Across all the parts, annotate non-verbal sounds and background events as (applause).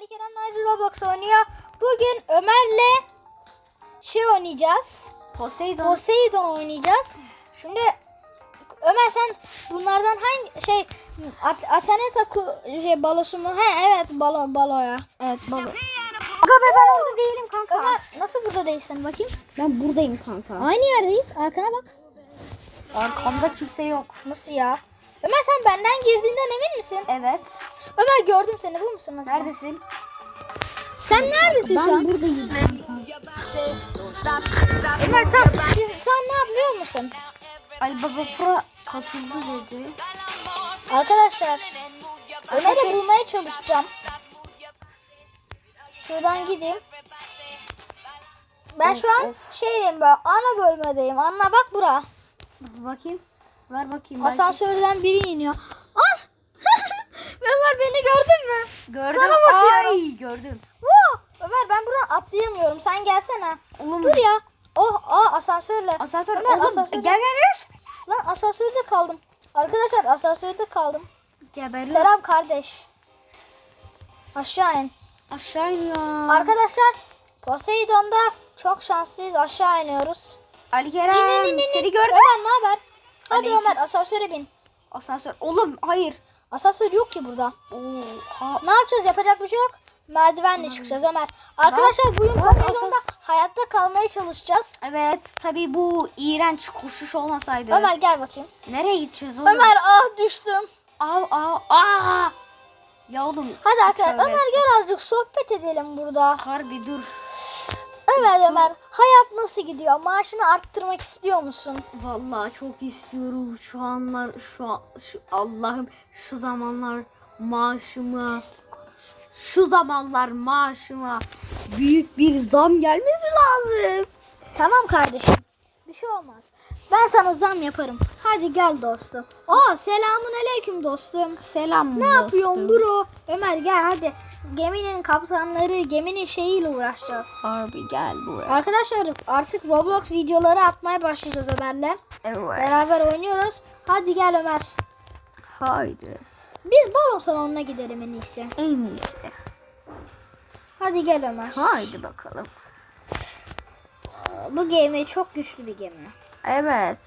Ali Kerem Naci Roblox oynuyor. Bugün Ömer'le şey oynayacağız. Poseidon. Poseidon oynayacağız. Şimdi Ömer sen bunlardan hangi şey At Ataneta ku- şey balosu mu? He evet balo baloya. Evet balo. Aga be ben orada değilim kanka. Ömer nasıl burada değilsin bakayım? Ben buradayım kanka. Aynı yerdeyiz. Arkana bak. Arkamda kimse yok. Nasıl ya? Ömer sen benden girdiğinden emin misin? Evet. Ömer gördüm seni. Bu musun? Neredesin? Sen neredesin şu an? buradayım. Ömer sen, sen ne yapıyor musun? Ali Baba Pro katıldı dedi. Arkadaşlar Ömer'i bulmaya çalışacağım. Şuradan gideyim. Ben şu an şeydeyim böyle ana bölmedeyim. Anla bak bura. Bakayım. Ver bakayım. Asansörden biri iniyor. As! (laughs) Ömer beni gördün mü? Gördüm. Sana bakıyorum. Ay gördüm. Wow! Ömer ben buradan atlayamıyorum. Sen gelsene. Oğlum. Dur ya. Oh, aa asansörle. Asansör. Ömer, Oğlum, asansörle. Gel gel gel. Lan asansörde kaldım. Arkadaşlar asansörde kaldım. Geberin. Selam kardeş. Aşağı in. Aşağı iniyor. Arkadaşlar Poseidon'da çok şanslıyız. Aşağı iniyoruz. Ali Kerem. İn in in in. Seni gördüm. Ömer ne haber? Hadi Aleyküm. Ömer asansöre bin. Asansör. Oğlum hayır. Asansör yok ki burada. Oha. Ne yapacağız? Yapacak bir şey yok. Merdivenle çıkacağız Ömer. Arkadaşlar bugün Ne yapacağız? Poseidon'da hayatta kalmaya çalışacağız. Evet tabii bu iğrenç koşuş olmasaydı. Ömer gel bakayım. Nereye gideceğiz oğlum? Ömer ah düştüm. Aa aa aa. Ya oğlum. Hadi arkadaşlar Ömer gel azıcık sohbet edelim burada. Harbi dur. Ömer Ömer hayat nasıl gidiyor? Maaşını arttırmak istiyor musun? Vallahi çok istiyorum şu anlar şu, an- şu Allah'ım şu zamanlar maaşıma şu zamanlar maaşıma büyük bir zam gelmesi lazım. Tamam kardeşim. Bir şey olmaz. Ben sana zam yaparım. Hadi gel dostum. Aa selamun aleyküm dostum. Selam Ne yapıyorsun bro? Ömer gel hadi. Geminin kaptanları, geminin şeyiyle uğraşacağız. Harbi gel buraya. Arkadaşlar artık Roblox videoları atmaya başlayacağız Ömer'le. Evet. Beraber oynuyoruz. Hadi gel Ömer. Haydi. Biz balo salonuna gidelim en iyisi. En iyisi. Hadi gel Ömer. Haydi bakalım. Bu gemi çok güçlü bir gemi. Evet.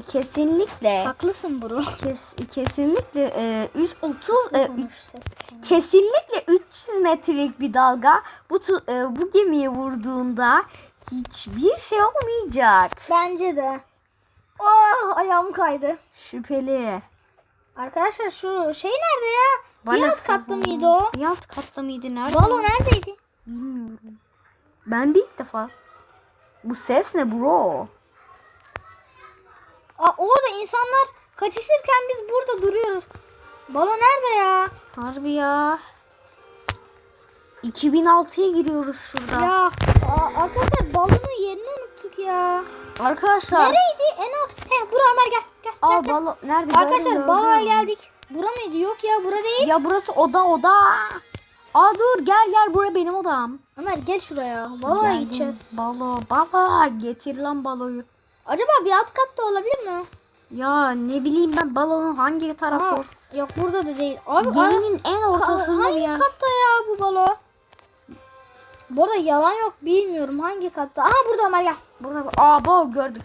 Kesinlikle. Haklısın bro. Kes, kesinlikle e, 130 e, ses. kesinlikle 300 metrelik bir dalga bu e, bu gemiye vurduğunda hiçbir şey olmayacak. Bence de. Oh ayağım kaydı. Şüpheli. Arkadaşlar şu şey nerede ya? Bir alt katta mıydı o? Bir alt katta mıydı? Nerede? Balo neredeydi? Bilmiyorum. Ben de ilk defa. Bu ses ne bro? Aa, orada insanlar kaçışırken biz burada duruyoruz. Balo nerede ya? Harbi ya. 2006'ya giriyoruz şurada. Ya aa, arkadaşlar balonun yerini unuttuk ya. Arkadaşlar. Nereydi? En alt. He bura Ömer gel. Gel. Aa gel, balo nerede? Arkadaşlar baloya geldik. Bura mıydı? Yok ya bura değil. Ya burası oda oda. Aa dur gel gel buraya benim odam. Ömer gel şuraya. Baloya Geldim. gideceğiz. Balo baba getir lan baloyu. Acaba bir alt katta olabilir mi? Ya ne bileyim ben balonun hangi tarafta? Aa, yok burada da değil. Abi Geminin en ortasında hangi bir yer. katta ya bu balo? Bu arada yalan yok bilmiyorum hangi katta. Aha burada Ömer gel. Burada aa bal gördük.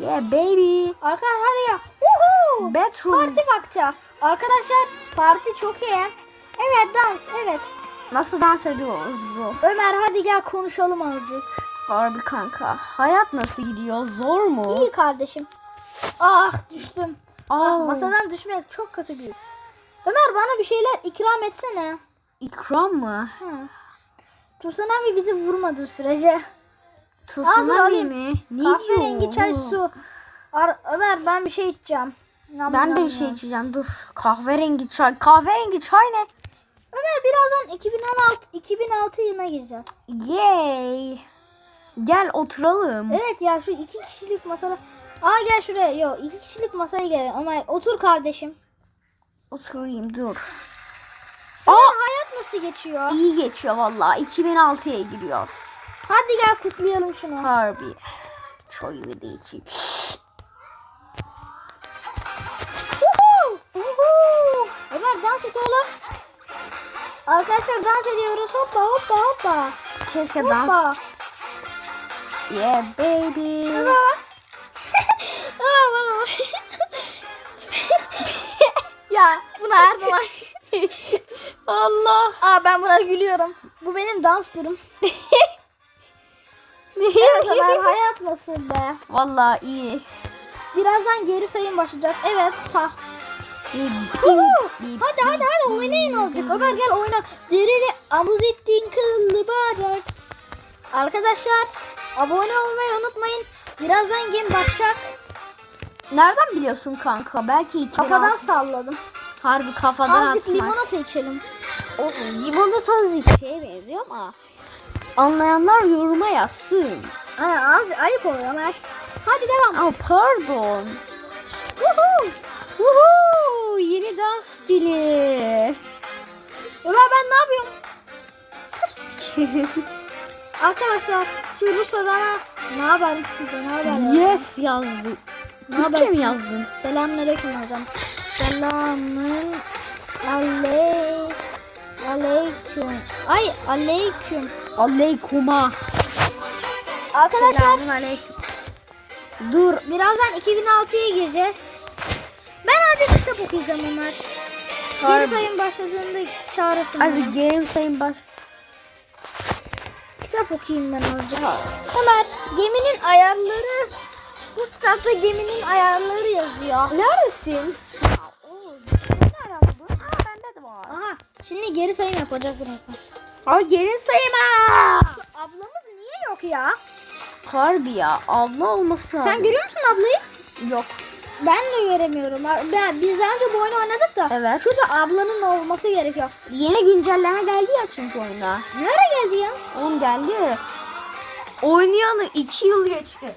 Yeah baby. Arkadaşlar hadi gel. Woohoo! Bedroom. Parti vakti. Arkadaşlar parti çok iyi. Evet dans evet. Nasıl dans ediyoruz bro? Ömer hadi gel konuşalım azıcık. Harbi kanka. Hayat nasıl gidiyor? Zor mu? İyi kardeşim. Ah düştüm. Ah, Aa, masadan düşmek çok kötü bir his. Ömer bana bir şeyler ikram etsene. İkram mı? Ha. Tsunami bizi vurmadığı sürece. Tsunami mi? Ne diyor? çay su. Ar Ömer ben bir şey içeceğim. Nam Ben de nam bir şey içeceğim. Dur. Kahverengi çay. Kahverengi çay ne? Ömer birazdan 2016 2006 yılına gireceğiz. Yay. Gel oturalım. Evet ya şu iki kişilik masada. Aa gel şuraya. Yok iki kişilik masaya gel. Ama otur kardeşim. Oturayım dur. Aa hayat nasıl geçiyor? İyi geçiyor vallahi. 2006'ya giriyoruz. Hadi gel kutlayalım şunu. Harbi. Çayımı da içeyim. Uhu! Uhu! Ömer dans et oğlum. Arkadaşlar dans ediyoruz. Hoppa hoppa hoppa. Keşke Hoppa. Yeah baby. (laughs) (laughs) Ya buna her zaman. (laughs) Allah. Aa ben buna gülüyorum. Bu benim dans turum. evet Ömer hayat nasıl be? Vallahi iyi. Birazdan geri sayım başlayacak. Evet ta. Hadi hadi hadi oynayın olacak. Ömer gel oyna. Derini amuz ettiğin kıllı bacak. Arkadaşlar abone olmayı unutmayın. Birazdan game bakacak. Nereden biliyorsun kanka? Belki iki Kafadan salladım. Harbi kafadan Azıcık atmak. limonata içelim. O limonata bir şeye benziyor ama anlayanlar yoruma yazsın. Aa, az, ayıp oluyor Ömer. Hadi devam. Aa pardon. Woohoo. Uhu, yeni dans dili. Ömer ben ne yapıyorum? (laughs) Arkadaşlar şu Rus adama ne haber size ne haber ya? yes yazdı. Ne Türkçe mi yazdın? Selamünaleyküm hocam. Selamün aley aleyküm. Ay aleyküm. Aleykuma. Arkadaşlar aleyküm. dur birazdan 2006'ya gireceğiz. Ben hadi kitap okuyacağım Ömer. Geri sayım başladığında çağırırsın Hadi beni. game sayın baş. Kitap okuyayım ben azıcık. Ömer geminin ayarları bu kitapta geminin ayarları yazıyor. Neredesin? Aha şimdi geri sayım yapacak birazdan. Aa geri sayıma. Ablamız niye yok ya? Harbi ya abla olması lazım. Sen görüyor musun ablayı? Yok. Ben de göremiyorum. Ben, biz daha önce bu oyunu oynadık da. Evet. Şurada ablanın olması gerekiyor. Yeni güncelleme geldi ya çünkü oyuna. Nereye geldi ya? Oğlum geldi. Oynayalı 2 yıl geçti.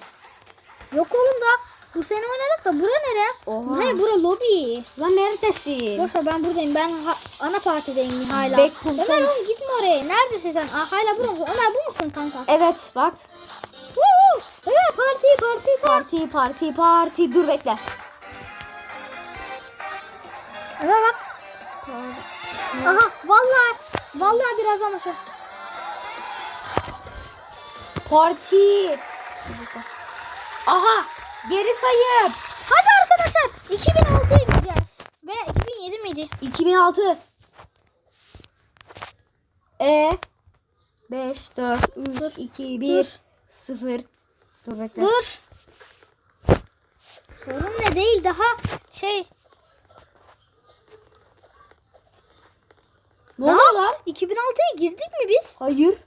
Yok oğlum da. Bu sene oynadık da bura nere? Oha. Hayır bura lobi. Lan neredesin? Boşver ben buradayım. Ben ha- ana partideyim hala. Ömer oğlum gitme oraya. Neredesin sen? Aa, hala burada mısın? Ömer bu musun kanka? Evet bak. Parti parti parti. Parti parti parti. Dur bekle. Ömer bak. Aha vallahi vallahi birazdan başlar. Parti. Aha geri sayım. Hadi arkadaşlar 2006'ya gireceğiz. Veya 2007 miydi? 2006. E 5 4 3 2 1 dur. 0 Dur bekle. Dur. Sorun ne değil daha şey. Ne oluyor lan? 2006'ya girdik mi biz? Hayır.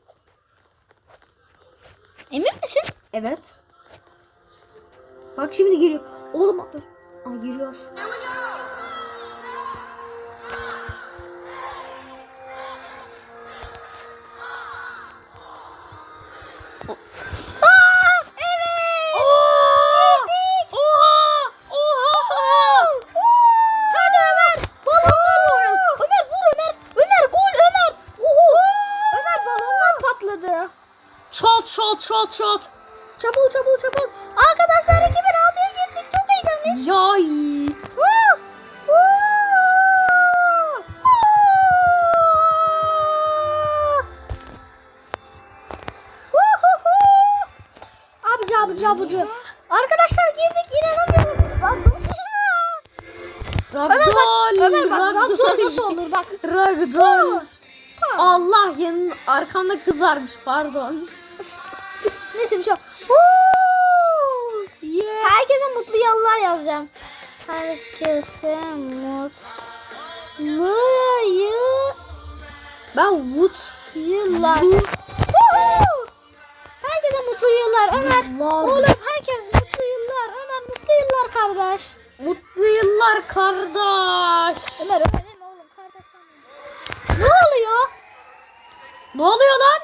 Emin misin? Evet. Bak şimdi geliyor. Oğlum dur. Aa giriyoruz. Şot şot. Çabuk çabuk çabuk. Arkadaşlar 2006'ya girdik. Çok heyecanlıyız. Yay. Woo! Woo! Woohoo! Abici abici abici. Arkadaşlar girdik inanamıyorum. Bak. Ömer bak. Ragdoll. Ömer bak. Ragdoll nasıl olur bak. Ragdoll. Allah yanın arkanda kız varmış pardon. Neyse bir şey yok. Woo! Yeah. Herkese mutlu yıllar yazacağım. Herkese mutlu yıl- Ben Wood. yıllar. Herkese mutlu yıllar Ömer. Oğlum herkes mutlu yıllar. Ömer mutlu yıllar kardeş. Mutlu yıllar kardeş. Ömer öyle deme oğlum kardeş. Ne oluyor? Ne oluyor lan?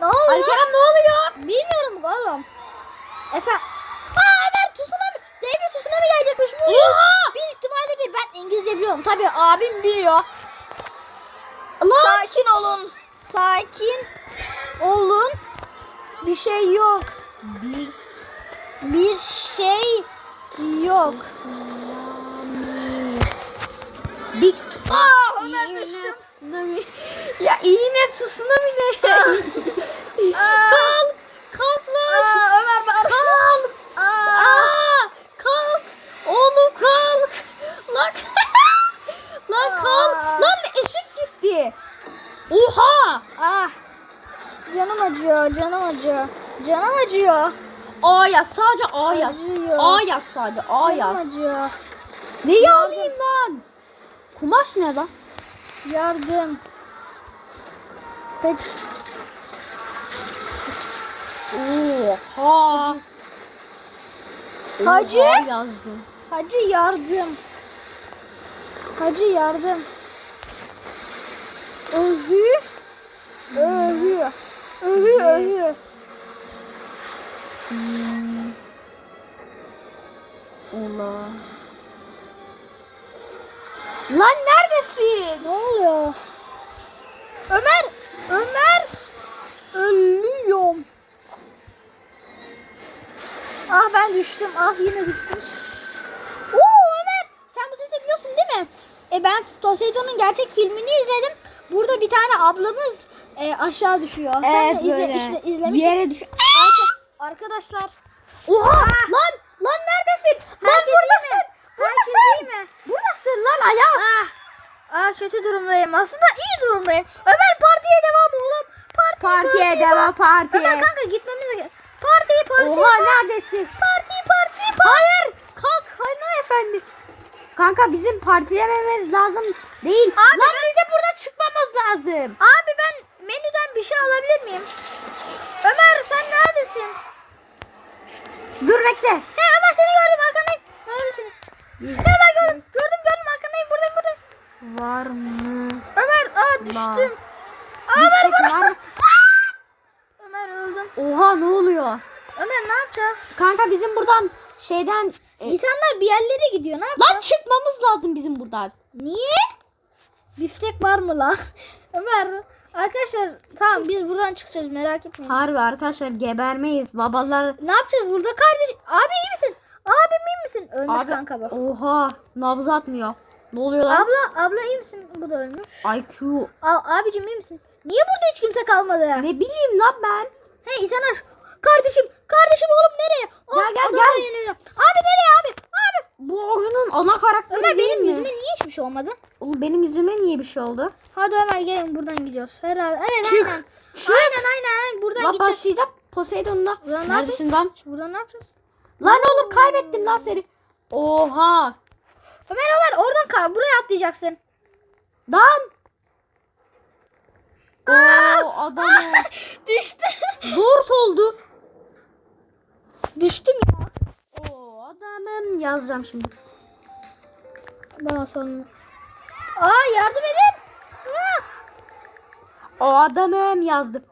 Ne oluyor? Alperen ne oluyor? Bilmiyorum oğlum. Efe. Aa Ömer tsunami. Dev bir tsunami gelecekmiş bu. Oha! Bir ihtimalle bir. Ben İngilizce biliyorum. Tabii abim biliyor. Lan. Sakin olun. Sakin olun. Bir şey yok. Bir Bir şey yok. Big Aa İğne düştüm. tsunami. Ya iğne tsunami ne? Kalk. Kalk lan. aa, Ömer bak. Kalk. Acıyor, canım acıyor. Canım acıyor. A yaz sadece A yaz. Acıyor. A yaz sadece A yaz. Canım acıyor. Neyi alayım lan? Kumaş ne lan? Yardım. Peki. Oha. Hacı? Oha yazdım. Hacı yardım. Hacı yardım. Övü. Övü. Övü övü. Hmm. Ola. Lan neredesin? Ne oluyor? Ömer! Ömer! Ölüyorum. Ah ben düştüm. Ah yine düştüm. Oo Ömer! Sen bu sesi biliyorsun değil mi? E ben Poseidon'un gerçek filmini izledim. Burada bir tane ablamız e, aşağı düşüyor. Sen de izle, işte, Bir izlemişsin. yere düş. Arka- arkadaşlar. Oha! Lan lan neredesin? Lan Herkes iyi buradasın. mi? Herkes Buradasın. mi? Buradasın lan ayak. Ah, ah kötü durumdayım. Aslında iyi durumdayım. Ömer partiye devam oğlum. Parti, Partiye parti, devam partiye. Ömer kanka gitmemiz gerek. Parti parti. Oha parti, neredesin? Parti parti. Hayır. Kalk hanımefendi. Kanka bizim partilememiz lazım değil. Abi lan bize burada çıkmamız lazım. Abi ben menüden bir şey alabilir miyim? Ömer sen neredesin? Dur bekle. He Ömer seni gördüm arkandayım. Neredesin? Ömer gördüm. Gördüm gördüm arkandayım buradayım buradayım. Var mı? Ömer aa düştüm. Aa, Ömer var mı? (laughs) Ömer öldüm. Oha ne oluyor? Ömer ne yapacağız? Kanka bizim buradan şeyden... E, İnsanlar bir yerlere gidiyor ne yapacağız? lan çıkmamız lazım bizim buradan. Niye? Biftek var mı lan? (laughs) Ömer arkadaşlar tamam biz buradan çıkacağız merak etmeyin. Harbi arkadaşlar gebermeyiz. Babalar... Ne yapacağız burada kardeş? Abi iyi misin? Abim iyi misin? Ölmüş Abi, kanka bu. Oha nabız atmıyor. Ne oluyor lan? Abla abla iyi misin? Bu da ölmüş. IQ. Al, abicim iyi misin? Niye burada hiç kimse kalmadı? Ne bileyim lan ben. Hey insanlar kardeşim kardeşim oğlum nereye? O, Gel, gel. Abi nereye abi? Abi. Bu oyunun ana karakteri Ömer değil benim mi? yüzüme niye hiçbir şey olmadı? Oğlum benim yüzüme niye bir şey oldu? Hadi Ömer gelin buradan gidiyoruz. Herhalde. Evet Çık. aynen. Çık. Aynen aynen aynen buradan Lan gideceğiz. başlayacağım Poseidon'la. Ulan ne Neredesin lan? Buradan ne yapacağız? Lan oğlum kaybettim lan seni. Oha. Ömer Ömer oradan kar buraya atlayacaksın. Lan. Oo adamı. (laughs) Düştü. Zor oldu. Düştüm ya. Oo adamım yazacağım şimdi. Ben sonra. Aa yardım edin. Aa. O adamım yazdım.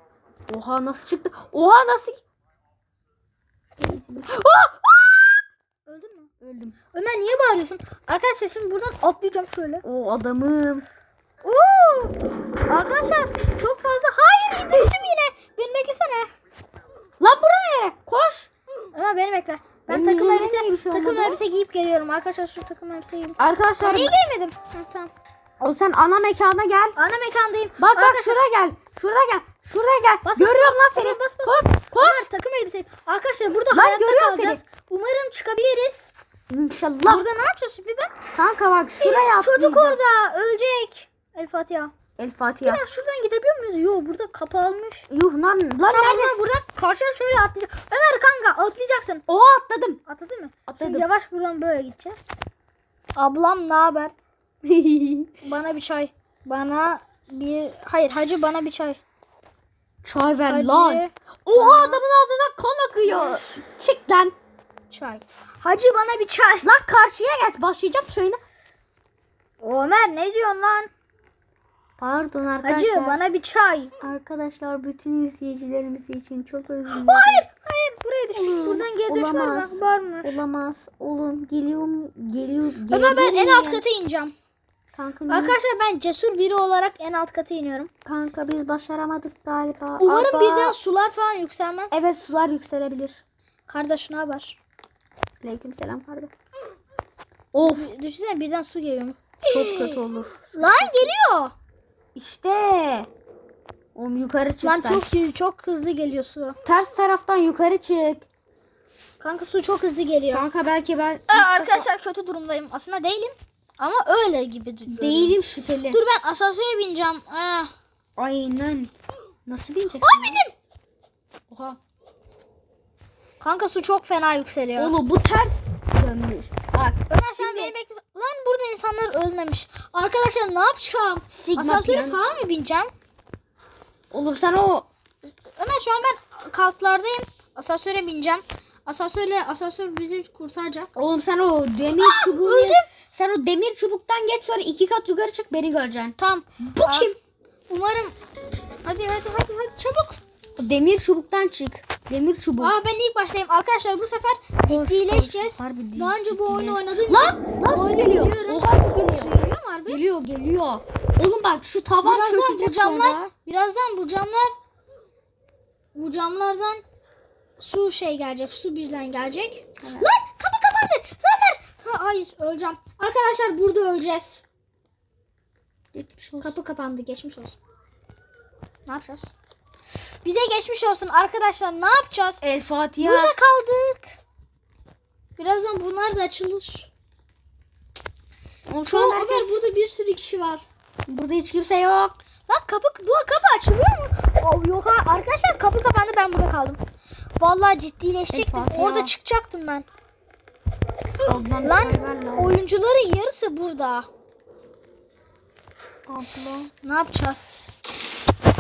Oha nasıl çıktı? Oha nasıl? Aa! Öldün mü? Öldüm. Ömer niye bağırıyorsun? Arkadaşlar şimdi buradan atlayacağım şöyle. O adamım. Oo! Arkadaşlar çok fazla. Hayır düştüm yine. Beni beklesene. Lan buraya koş. Ömer beni bekle. Ben Benim takım elbise, niye bir şey takım olmadı? elbise giyip geliyorum. Arkadaşlar şu takım elbise giyip. Arkadaşlar Niye giymedim? Ha, tamam. oğlum sen ana mekana gel. Ana mekandayım. Bak bak Arkadaşlar- şuraya gel. Şuraya gel. Şuraya gel. Bas, Görüyorum lan seni. Bas, bas, bas. Koş. Koş. Ömer takım elbiseyim. Arkadaşlar burada Lan hayatta görüyorum kalacağız. Umarım çıkabiliriz. İnşallah. Burada ne yapacağız şimdi ben? Kanka bak şuraya Çocuk atlayacağım. orada ölecek. El Fatiha. El Fatiha. Ya şuradan gidebiliyor muyuz? Yok burada kapanmış. Yuh lan. Lan Tamam neredesin? buradan karşıya şöyle atlayacağım. Ömer kanka atlayacaksın. Oha atladım. Atladın mı? Atladım. Şimdi yavaş buradan böyle gideceğiz. Ablam ne haber? (laughs) Bana bir çay. Bana bir... Hayır hacı bana bir çay. Çay ver Hacı. lan. Oha adamın ağzından kan akıyor. (laughs) Çık lan. Çay. Hacı bana bir çay. Lan karşıya geç. Başlayacağım çayına. Ömer ne diyorsun lan? Pardon arkadaşlar. Hacı bana bir çay. Arkadaşlar bütün izleyicilerimiz için çok özür dilerim. Hayır hayır buraya düştük. Buradan geri düşme olamaz. var mı? Olamaz. Oğlum geliyorum. Geliyor. Ömer ben en alt kata ineceğim. Kanka, Arkadaşlar ben cesur biri olarak en alt kata iniyorum. kanka biz başaramadık galiba. Umarım Aba. birden sular falan yükselmez. Evet sular yükselebilir. Kardeş ne haber? Aleyküm selam pardon. Of. Düşünsene birden su geliyor. Çok kötü olur. Lan geliyor. İşte. Oğlum yukarı çık Lan sen. çok çok hızlı geliyor su. Ters taraftan yukarı çık. Kanka su çok hızlı geliyor. Kanka belki ben Aa, arkadaşlar kötü durumdayım. Aslında değilim. Ama öyle gibi duruyorum. değilim şüpheli. Dur ben asansöre bineceğim. Ah. Aynen. Nasıl bineceksin? Ay benim. Oha. Kanka su çok fena yükseliyor. Oğlum bu ters dönmüş. Bak. Ömer sen beni bekle. Lan burada insanlar ölmemiş. Arkadaşlar ne yapacağım? Sigma Asansöre plan. falan mı bineceğim? Oğlum sen o Ömer şu an ben kalklardayım. Asansöre bineceğim. Asansörle asansör bizi kurtaracak. oğlum sen o demir çubuğu öldüm. sen o demir çubuktan geç sonra iki kat yukarı çık beni göreceksin. Tamam. Bu kim? Umarım. Hadi hadi hadi hadi çabuk. Demir çubuktan çık. Demir çubuk. Aa ben ilk başlayayım. Arkadaşlar bu sefer ciddileşeceğiz. Daha önce bu oyunu oynadım. Lan lan su geliyor. Oha geliyor. Geliyor mu harbi? Geliyor geliyor. Oğlum bak şu tavan Birazdan bu çökecek camlar, sonra. birazdan bu camlar, bu camlardan su şey gelecek, su birden gelecek. Lan kapı kapandı. Zafer. Ha, hayır öleceğim. Arkadaşlar burada öleceğiz. Geçmiş olsun. Kapı kapandı. Geçmiş olsun. Ne yapacağız? Bize geçmiş olsun arkadaşlar. Ne yapacağız? El Fatiha. Burada kaldık. Birazdan bunlar da açılır. Oğlum, şu Çoğu an Ömer herkes- burada bir sürü kişi var. Burada hiç kimse yok. Lan kapı bu kapı açılıyor mu? Oh, yok ha arkadaşlar kapı kapandı ben burada kaldım. Vallahi ciddileşecektim. Eyvah ya. Orada çıkacaktım ben. Ablam Lan oyuncuların yarısı burada. Abla. Ne yapacağız?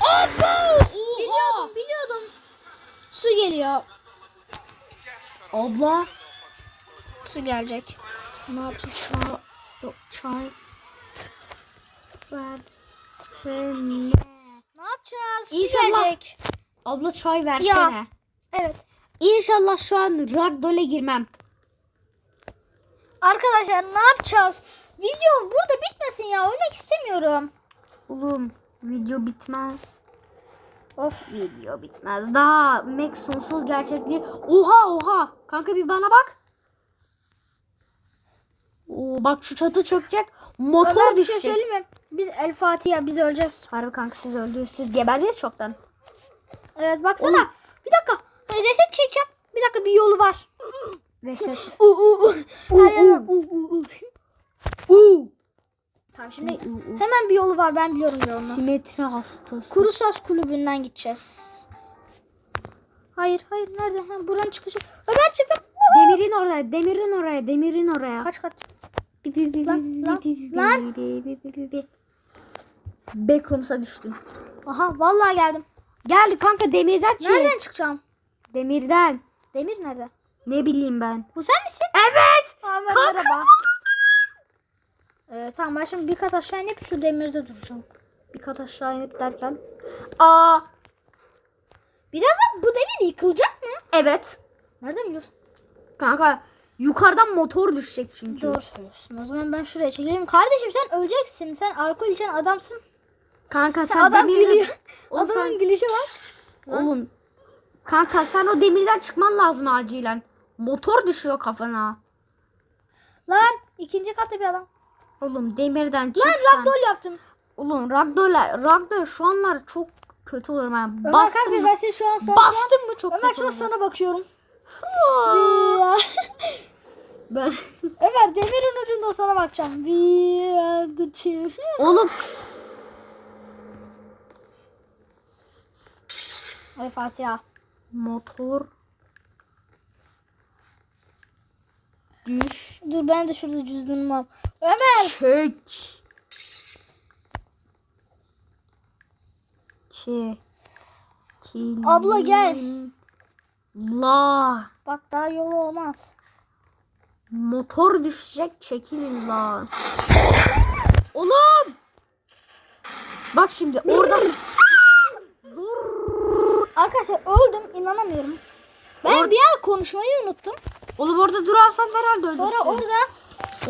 Oha. Biliyordum biliyordum. Su geliyor. Abla. Su gelecek. Ne yapacağız? Çay. Yok çay. Ver. Sene. Ne yapacağız? Su İnşallah. gelecek. Abla çay versene. Evet. İnşallah şu an ragdoll'e girmem. Arkadaşlar ne yapacağız? Video burada bitmesin ya. Oynamak istemiyorum. Oğlum video bitmez. Of. Video bitmez. Daha Max sonsuz gerçekliği. Oha oha. Kanka bir bana bak. Oo, bak şu çatı çökecek. Motor Ömer bir şey düşecek. söyleyeyim mi? Biz El Fatiha biz öleceğiz. Harbi kanka siz öldünüz. Siz geberdiniz çoktan. Evet baksana. Oğlum. Bir dakika. Reset çekeceğim. Bir dakika bir yolu var. Reset. (laughs) U u u u. Tamam şimdi hemen bir yolu var ben biliyorum yolunu. Simetri hastası. Kuru Saz kulübünden gideceğiz. Hayır hayır nerede? Ha, buranın çıkışı. Ömer çıktı. Demirin oraya, demirin oraya, demirin oraya. Kaç kaç. Bi, bi, bi, Lan, lan, lan. Backrooms'a düştüm. Aha vallahi geldim. Gel kanka demirden çık. Nereden çıkacağım? Demirden. Demir nerede? Ne bileyim ben. Bu sen misin? Evet. Ömer Kanka. merhaba. Ee, tamam ben şimdi bir kat aşağı inip şu demirde duracağım. Bir kat aşağı inip derken. Aa. Birazdan bu demir yıkılacak mı? Evet. Nereden biliyorsun? Kanka yukarıdan motor düşecek çünkü. Doğru söylüyorsun. O zaman ben şuraya çekeyim. Kardeşim sen öleceksin. Sen alkol içen adamsın. Kanka sen Adam demirden- gülüyor. (laughs) Oğlum Adamın sen- gülüşe bak. Oğlum. Kanka sen o demirden çıkman lazım acilen. Motor düşüyor kafana. Lan ikinci katta bir adam. Oğlum demirden çık Lan sen. ragdoll yaptım. Oğlum ragdoll, ragdoll şu anlar çok kötü olur ben. Ömer Bastım kanka mı? ben seni şu an sana Bastım mı çok Ömer kötü şu an sana bakıyorum. Ben... (laughs) Ömer demirin ucunda sana bakacağım. We are the team. Oğlum Ay Fatiha. motor düş Dur ben de şurada cüzdanımı al. Ömer. çek çekil Abla gel. la Bak daha yolu olmaz. motor düşecek çekilin lan oğlum bak şimdi orada Arkadaşlar öldüm inanamıyorum. Ben Or- bir an konuşmayı unuttum. oğlum orada durarsan herhalde ölürsün Sonra orada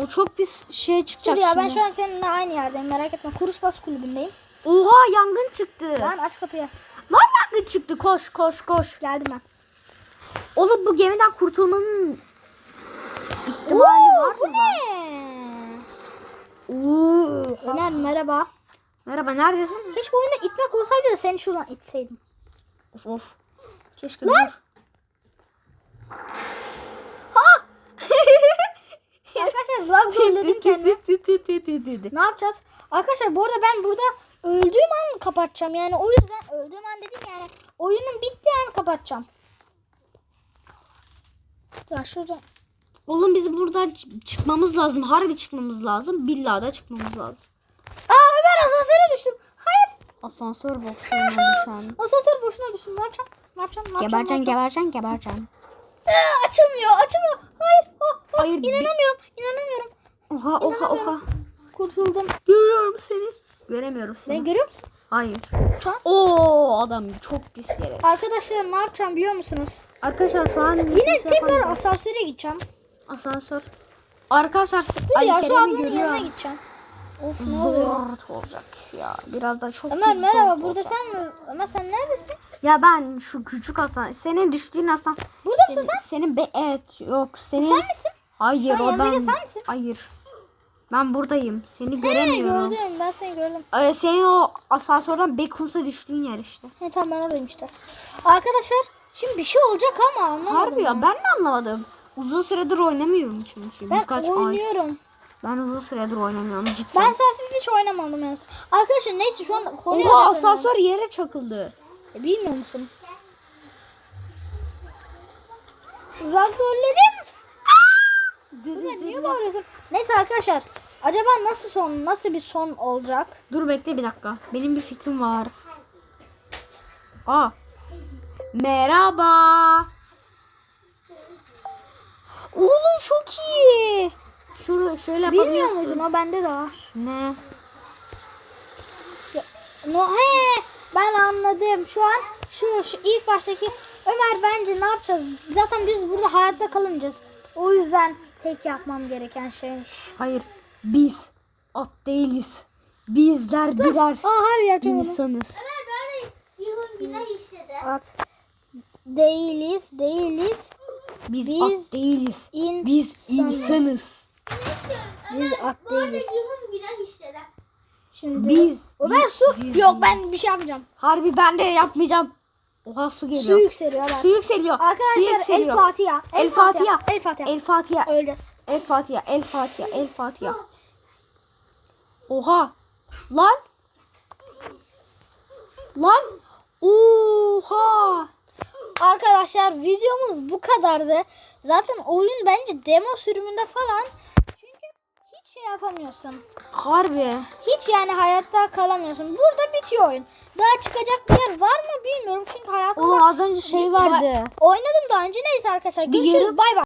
o çok pis şey çıkacak dur ya ben şimdi. şu an seninle aynı yerdeyim merak etme. Kurusbas kulübündeyim. Oha yangın çıktı. Lan aç kapıyı. Lan yangın çıktı. Koş koş koş. Geldim ben. Oğlum bu gemiden kurtulmanın ihtimali var bu mı? lan? ne? Oo. Ömer merhaba. Merhaba neredesin? Keşke oyunda itmek olsaydı da seni şuradan itseydim. Of of. Keşke Lan! dur. Arkadaşlar lag zorladım kendimi. Ne yapacağız? Arkadaşlar bu arada ben burada öldüğüm an kapatacağım. Yani o yüzden öldüğüm an dedim yani oyunun bittiği an kapatacağım. Ya şurada. Oğlum biz buradan çıkmamız lazım. Harbi çıkmamız lazım. Billahi da çıkmamız lazım. Aa Ömer asansöre düştüm. Hayır. Asansör şu an. (laughs) Asansör boşuna düştüm. Ne yapacağım? Ne yapacağım? Ne yapacağım? Gebercen Ne yapacağım? Aa, açılmıyor. Açılmıyor. Hayır. Oh, oh. Hayır, İnanamıyorum. İnanamıyorum. Oha oha oha. Kurtuldum. Görüyorum seni. Göremiyorum seni. Beni görüyor musun? Hayır. An. Oo adam çok pis yere. Arkadaşlar ne yapacağım biliyor musunuz? Arkadaşlar şu an Yine tekrar asansöre gideceğim. asansör. Arkadaşlar Dur ya şu ablanın yanına gideceğim. Of ne oluyor? Zor olacak ya. Birazdan çok Ömer merhaba olacak. burada sen mi? Ömer sen neredesin? Ya ben şu küçük aslan. Senin düştüğün aslan. Burada mısın Senin, senin be evet yok senin. Sen misin? Hayır Sen o ben. sen misin? Hayır. Ben buradayım. Seni He göremiyorum. gördüm ben seni gördüm. Ee, senin o asansörden Beckham'sa düştüğün yer işte. He tamam ben oradayım işte. Arkadaşlar şimdi bir şey olacak ama anlamadım. Harbi ya ben de anlamadım. Uzun süredir oynamıyorum çünkü. Ben Birkaç ay. Ben uzun süredir oynamıyorum cidden. Ben sensiz hiç oynamadım son. Arkadaşlar neyse şu an konuya Oha asansör yere çakıldı. E, Bilmiyor musun? Raggolledim. Ömer niye bağırıyorsun? Neyse arkadaşlar. Acaba nasıl son, nasıl bir son olacak? Dur bekle bir dakika. Benim bir fikrim var. Aa. Merhaba. Oğlum çok iyi. Şunu şöyle Bilmiyor yapabiliyorsun. muydun? O bende de var. Ne? No, he, ben anladım. Şu an şu, şu ilk baştaki Ömer bence ne yapacağız? Zaten biz burada hayatta kalınacağız. O yüzden tek yapmam gereken şey. Hayır. Biz at değiliz. Bizler birer Aa hayır yapacağım onu. insanız. At. Değiliz, değiliz. Biz, Biz at değiliz. Biz insanız. insanız. Biz at değiliz. Şimdi Biz- Ömer biz- su. biz- Yok biz. ben bir şey yapmayacağım. Harbi ben de yapmayacağım. Oha su Su geliyor. yükseliyor Ömer. Su yükseliyor. su Arkadaşlar El yükseliyor. Fatiha. El Fatiha. El Fatiha. El Fatiha. Öleceğiz. El Fatiha. El Fatiha. El Fatiha. Oha. Lan. Lan. Oha. Arkadaşlar videomuz bu kadardı. Zaten oyun bence demo sürümünde falan. Şey yapamıyorsun. Harbi. Hiç yani hayatta kalamıyorsun. Burada bitiyor oyun. Daha çıkacak bir yer var mı bilmiyorum çünkü hayatımda Oğlum az önce şey vardı. oynadım daha önce. Neyse arkadaşlar görüşürüz. Bay bay.